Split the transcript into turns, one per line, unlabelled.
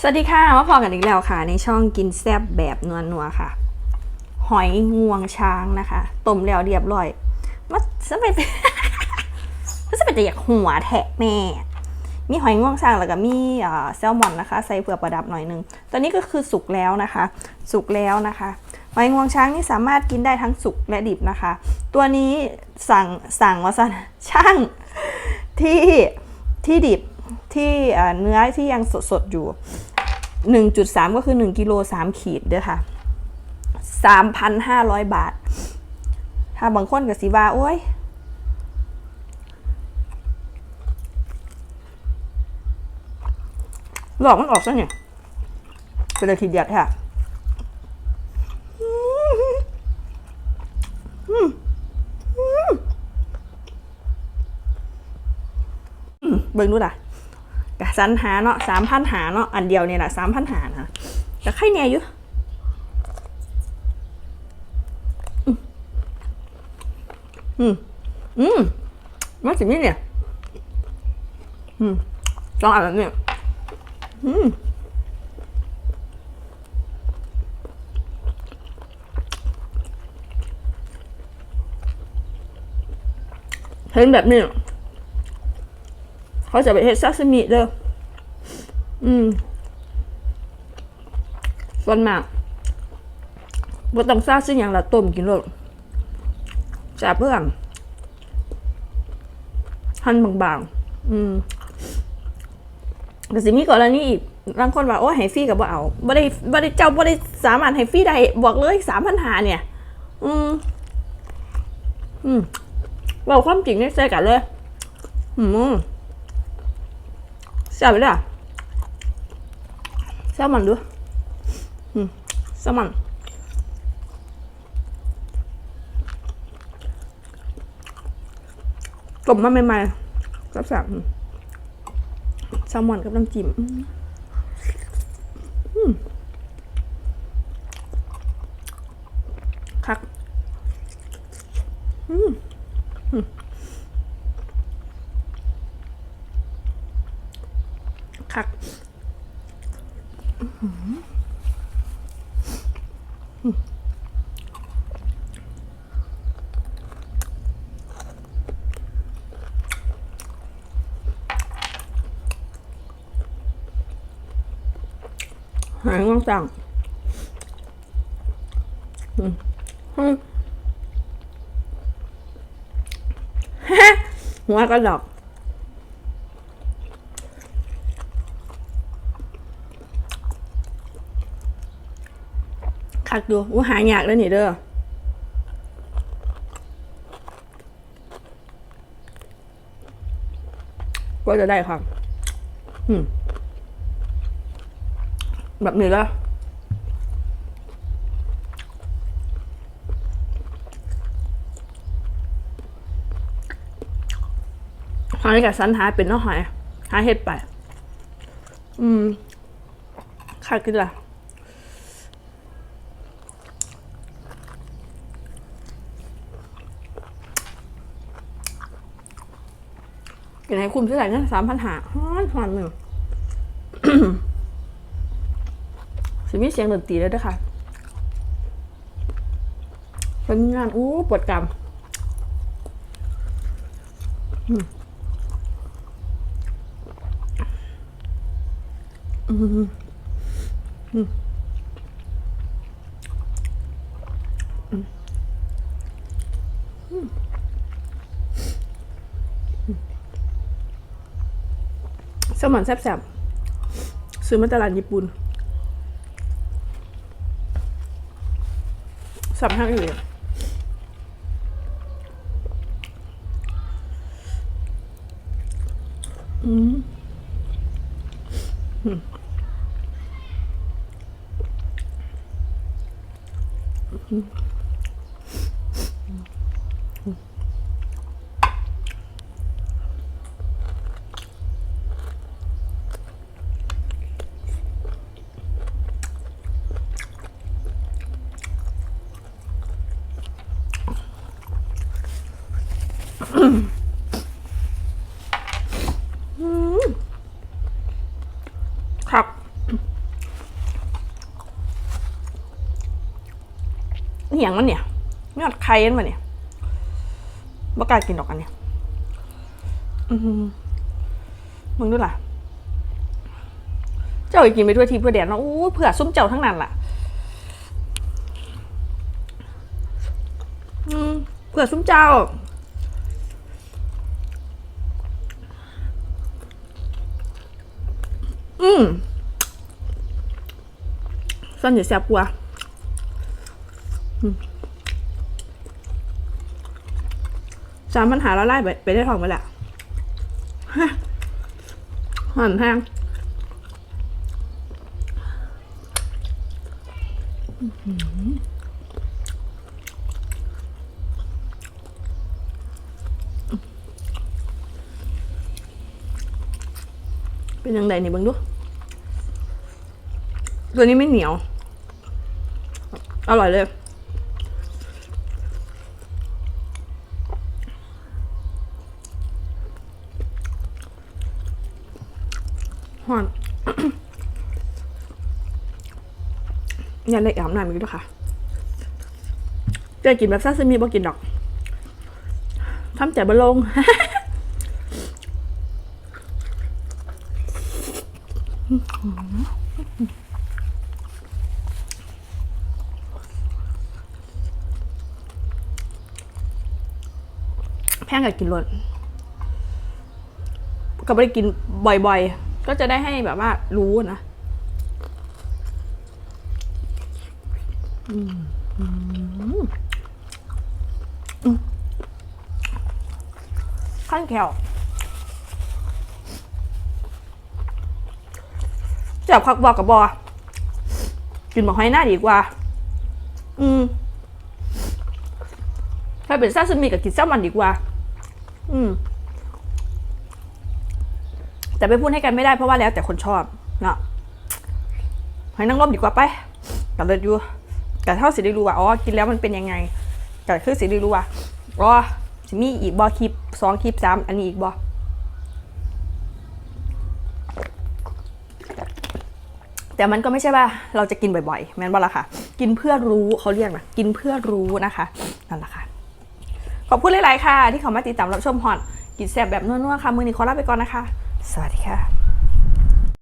สวัสดีค่ะมาพอกันอีกแล้วค่ะ ในช่องกินแซบแบบนัวนัวค่ะ หอยงวงช้างนะคะต้มแล้วเรียบร้อยมันจะไปมันจะเป็นแต่อยากหัวแทะแม่ มีหอยงวงช้างแล้วก็มีแซลมอนนะคะ ใส่เผื่อประดับหน่อยนึงตอนนี้ก็คือสุกแล้วนะคะ สุกแล้วนะคะ หอยงวงช้างนี่สามารถกินได้ทั้งสุกและดิบนะคะ ตัวนี้สั่งสั่งว่าสั่นช่างที่ที่ดิบ ที่เนื้อที่ยังสดๆอยู่ 1.3 ก็คือ 1กิโล3ขีดเด้อค่ะ 3,500 บาท ถ้าบางคนก็สิว่า โอ้ยหลอกมันออกซะเนี่ยเป็นเลยทีเดียดค่ะเบิ่งดูล่ะ กะสันหาเนาะสามพันหาเนาะอันเดียวเนี่ยแหละสามพันหานะแต่ใครเนี่ยอยู่อืมอืมอืมมาสินี่เนี่ยอืมลองอ่านแบบนี้อืมเห็นแบบนี้เขาจะไปเฮ็ดซาซิมิเด้อ อืม ส่วนมากบ่ต้องซาซิอย่างละต้มกินโลดจะเพื่อนหั่นบางๆ อืมแต่สิมีกรณีอีกบางคนว่าโอ้ให้ฟรีกับบ่เอาบ่ได้บ่ได้เจ้าบ่ได้สามารถให้ฟรีได้บอกเลยสามพันหาเนี่ย อืม อืมบอกความจริงในใจกันเลย อืมแซ่บไปเลยอะ แซลมอนดูอืมแซลมอนกลมมาใหม่ๆกับแซ่บอืมแซลมอนกับน้ำจิ้มอืมคักอืมคัก หายง่วงจังอืมอืม หัวกระดอก คักดูว่าหายากแล้วนี่เด้อก็จะได้ครับอืมแบบนี้ล้วหอยกับสันหาเป็นน้อหอย หาเห็ดไป อืมคักกินละ กินให้คุ้มเท่าไหร่นะสามพันหาฮ้อนหอนหนึ่งสิมีเสียงดนตรีแล้วด้วยค่ะเป็นงานอู้ปวดกรรมอืมอืมอืม อืมอืมสมอนแซ่บๆ ซื้อมาตลาดญี่ปุ่นสับทางอื่อืมอืม นี่ยงมันเนี่ยไม่อดไข่มันวะเนี่ยบ่กล้ากินดอกอันเนี่ยอือหือมึงดูล่ะ เจ้าอีกินไปด้วยทีเพื่อแดดเนาะอู้เผื่อซุ้มเจ้าทั้งนั้นล่ะ อืมเผื่อซุ้มเจ้าอืมซ่อนอยู่แซ่บกว่าอืม สามปัญหาแล้วไล่ไปไปได้ทองไปแหละหันแห้งเป็นยังไงนี่บิ่งดู ตัวนี้ไม่เหนียว อร่อยเลย หอนอย่าเลยแอมหน่อยมั้ยด้วยค่ะจะกินแบบซาซิมิบ่กินดอกทำใจบะลงแพงกับกินรสก็ไม่ได้กินบ่อยๆ ก็จะได้ให้แบบว่ารู้นะขั้นแขวเจับคักบอกกับบอกินหมกหอยหน้าดีกว่า อืมถ้าเป็นซาซิมิกับกินแซลมอนดีกว่า อืม แต่ไปพูดให้กันไม่ได้เพราะว่าแล้วแต่คนชอบเนาะใหอยนางร่มดีกว่าไปกับเลยดูแต่เท่าสิได้รู้ว่าอ๋อกินแล้วมันเป็นยังไงแต่คือสิได้รู้ว่าอ๋อสิมีอีกบอคลิปสองคลิปสามอันนี้อีกบอแต่มันก็ไม่ใช่ว่าเราจะกินบ่อยๆ แม่นบ่ละค่ะ กินเพื่อรู้เขาเรียกนะกินเพื่อรู้นะคะนั่นแหละค่ะ ขอบคุณหลายๆค่ะ ที่เขามาติดตามรับชมฮอนกินแซ่บแบบนัวๆค่ะ มือนี้ขอลาไปก่อนนะคะ สวัสดีค่ะ